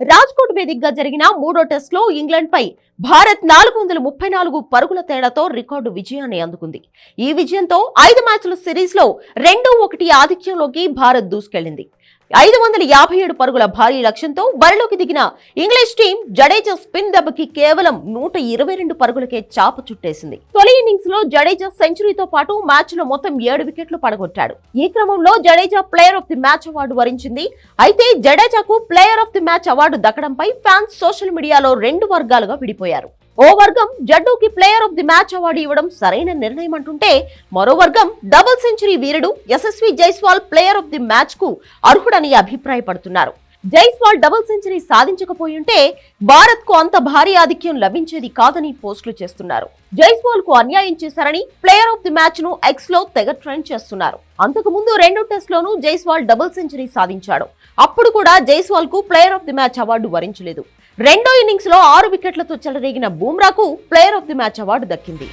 రాజ్కోట్ వేదికగా జరిగిన మూడో టెస్టులో ఇంగ్లాండ్ పై భారత్ నాలుగు వందల ముప్పై నాలుగు పరుగుల తేడాతో రికార్డు విజయాన్ని అందుకుంది. ఈ విజయంతో ఐదు మ్యాచ్ల సిరీస్లో రెండు ఒకటి ఆధిక్యంలోకి భారత్ దూసుకెళ్ళింది ఐదు వందల యాభై ఏడు పరుగుల భారీ లక్ష్యంతో బరిలోకి దిగిన ఇంగ్లీష్ టీం జడేజా స్పిన్ దెబ్బకి కేవలం నూట ఇరవై రెండు పరుగులకే చాప చుట్టేసింది. తొలి ఇన్నింగ్స్లో జడేజా సెంచరీతో పాటు మ్యాచ్లో మొత్తం ఏడు వికెట్లు పడగొట్టాడు. ఈ క్రమంలో Jadeja player of the match award వరించింది. అయితే జడేజాకు player of the match award దక్కడంపై fans social మీడియాలో రెండు వర్గాలుగా విడిపోయారు. ఓ వర్గం జడ్డూకి player of the match award ఇవ్వడం సరైన నిర్ణయం అంటుంటే మరో వర్గం double century Veerudu Yashasvi Jaiswal player of the మ్యాచ్కు అర్హుడ అని అభిప్రాయపడుతున్నారు. జైస్వాల్ డబుల్ సెంచరీ సాధించకపోయుంటే భారత్కు అంత భారీ ఆధిక్యం లభించేది కాదని పోస్టులు చేస్తున్నారు. జైస్వాల్కు అన్యాయం చేశారని ప్లేయర్ ఆఫ్ ది మ్యాచ్ను ఎక్స్లో తెగ ట్రెండ్ చేస్తున్నారు. అంతకు ముందు రెండు టెస్ట్ లోనూ జైస్వాల్ డబుల్ సెంచరీ సాధించాడు. అప్పుడు కూడా జైస్వాల్కు player of the match award వరించలేదు. రెండో ఇన్నింగ్స్లో ఆరు వికెట్లతో చెలరేగిన బూమ్రాకు player of the match award దక్కింది.